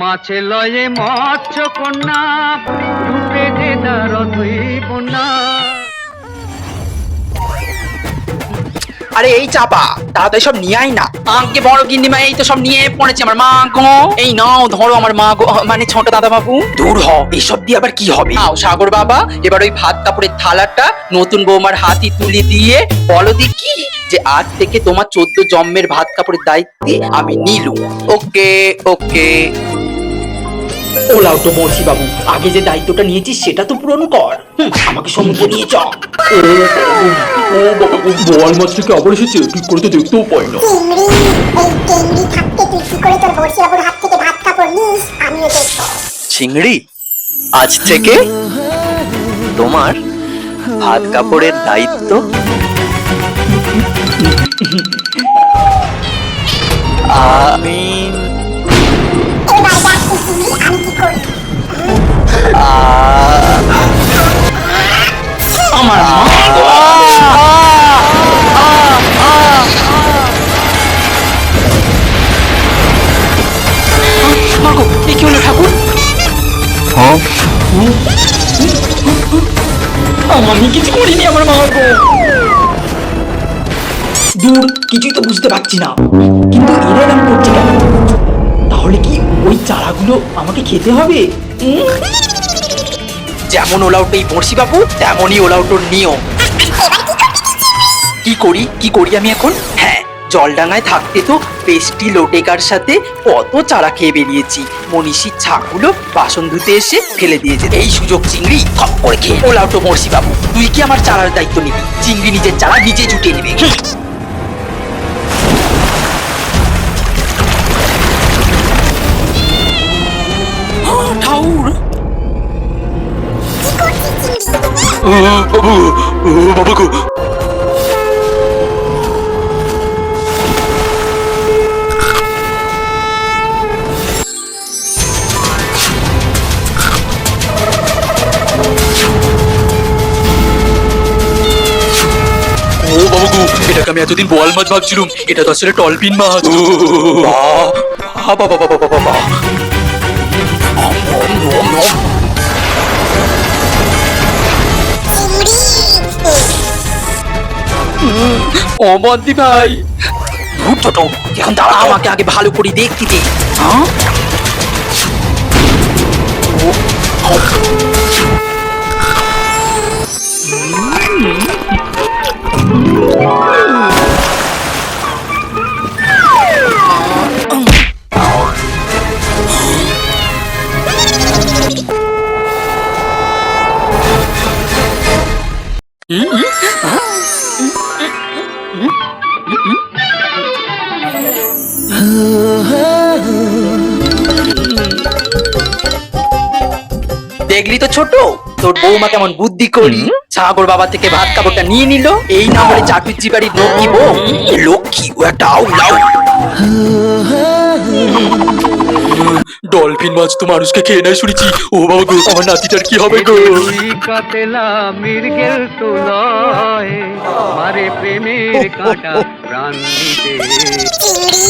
মাছে লয়ে মৎস্য কন্যা, রূপে যে তার আরে এই চাপা তাড়াতাড়ি সব নিয়ে না। আগে বড় গিন্নিমা, এই তো সব নিয়ে পড়েছে আমার মা গো। এই নাও, ধরো আমার মা গো মানে ছোট দাদা বাবু দূর হ, এসব দিয়ে আবার কি হবে? নাও, সাগর বাবা, এবার ওই ভাত কাপড়ের থালাটা নতুন বৌমার হাতি তুলে দিয়ে, বলো দেখি। যে আজ থেকে তোমার চোদ্দ জন্মের ভাত কাপড়ের দায়িত্বে আমি নিলু ওকে ওকে। ওলাও তো মর্সি বাবু আগে যে দায়িত্বটা নিয়েছিস সেটা তো পূরণ কর। আমাকে সমুদ্রে নিয়ে চ ও বাবা বোয়াল মাছ আবার এসেছে ঠিক করে তো দেখতেও পাই না। চিংড়ি এই টেংরি থাকতে তুই কি করে তোর বড়শিবাবুর হাত থেকে ভাত কাপড় নিস আমিও দেখব। চিংড়ি আজ থেকে তোমার ভাত কাপড়ের দায়িত্ব আমি এবার দেখ তুই চিংড়ি আমি কি আমার কি হলো ঠাকুর আমি কিছু করিনি আমার মা গো দূর, কিছুই তো বুঝতে পারছি না। কিন্তু এরা এরকম করছে কেন? তাহলে কি ওই চারাগুলো আমাকে খেতে হবে? যেমন ওলাউট এই বড়শি বাবু, তেমনই ওলাউটোর নিয়ম। কি করি কি করি আমি এখন? হ্যাঁ জলডাঙায় থাকতে তো পেস্টি লোটেকার সাথে কত চারা খেয়ে বেরিয়েছি। মনীষীর ছাগুলো বাসন ধুতে এসে ফেলে দিয়েছে। এই সুযোগ চিংড়ি থপ করে খেয়ে ওলাউটো মর্সি বাবু, তুই কি আমার চারার দায়িত্ব নিবি? চিংড়ি নিজের চারা নিজে জুটিয়ে নেবে। বাবু ও বাবা ও বাবা এটাকে আমি এতদিন বোয়াল মাছ ভাবছিলাম। এটা তো আসলে টলপিন মাছ। বাবা বাবা বাবা বাবা অমন্দি ভাই ছোট এখন দাঁড়া আমাকে আগে ভালো করে দেখতে দে হ্যাঁ দেখলি তো ছোট? তোর বৌমা কেমন বুদ্ধি করি? সাগর বাবা থেকে ভাত কাপড়টা নিয়ে নিল। এই না হলে চাটুজ্জি বাড়ির লক্ষ্মী বউ লক্ষ্মী ও একটা আউ লাউ ডলফিন মাছ তো মানুষকে খেয়ে নেয় শুনেছি। ও বাবা গো আমার নাতিটার কি হবে গো? কাতলা মির্গেল তো মারে প্রেমের কাঁটা প্রাণ চিংড়ি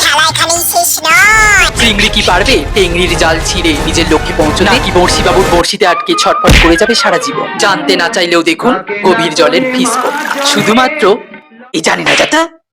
খেলা এখানেই শেষ নয়। চিংড়ি কি পারবে? টেংরির জাল ছিঁড়ে নিজের লক্ষ্যে পৌঁছতে নাকি বড়শি বাবুর বড়শিতে আটকে ছটফট করে যাবে সারা জীবন? জানতে না চাইলেও দেখুন গভীর জলের ফিস শুধুমাত্র এই জানি না যাতা